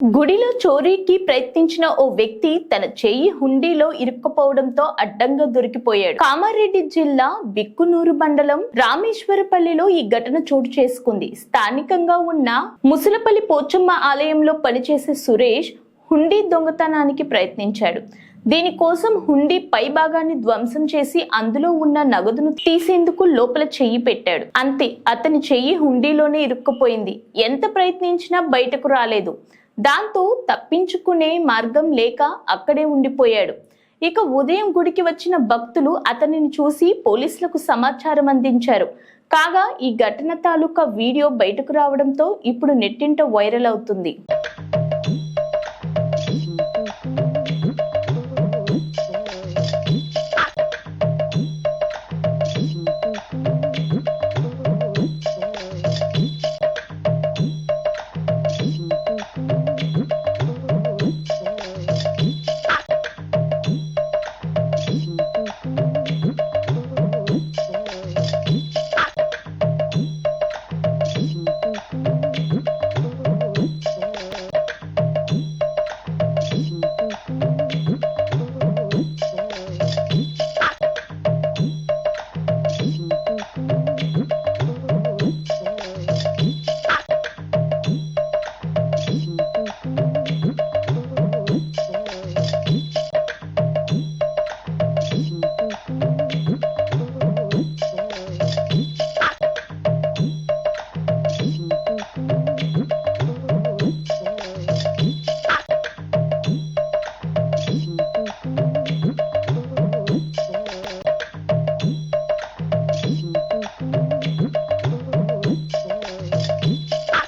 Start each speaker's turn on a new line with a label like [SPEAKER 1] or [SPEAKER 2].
[SPEAKER 1] గుడిలో చోరీకి ప్రయత్నించిన ఓ వ్యక్తి తన చేయి హుండీలో ఇరుక్కుపోవడంతో అడ్డంగా దొరికిపోయాడు. కామారెడ్డి జిల్లా బిక్కునూరు మండలం రామేశ్వరపల్లిలో ఈ ఘటన చోటు చేసుకుంది. స్థానికంగా ఉన్న ముసలపల్లి పోచమ్మ ఆలయంలో పనిచేసే సురేష్ హుండీ దొంగతనానికి ప్రయత్నించాడు. దీనికోసం హుండీ పై భాగాన్ని ధ్వంసం చేసి అందులో ఉన్న నగదును తీసేందుకు లోపల చెయ్యి పెట్టాడు. అంతే అతని చెయ్యి హుండీలోనే ఇరుక్కుపోయింది. ఎంత ప్రయత్నించినా బయటకు రాలేదు. దాంతో తప్పించుకునే మార్గం లేక అక్కడే ఉండిపోయాడు. ఇక ఉదయం గుడికి వచ్చిన భక్తులు అతనిని చూసి పోలీసులకు సమాచారం అందించారు. కాగా ఈ ఘటన తాలూకా వీడియో బయటకు రావడంతో ఇప్పుడు నెట్టింట వైరల్ అవుతుంది.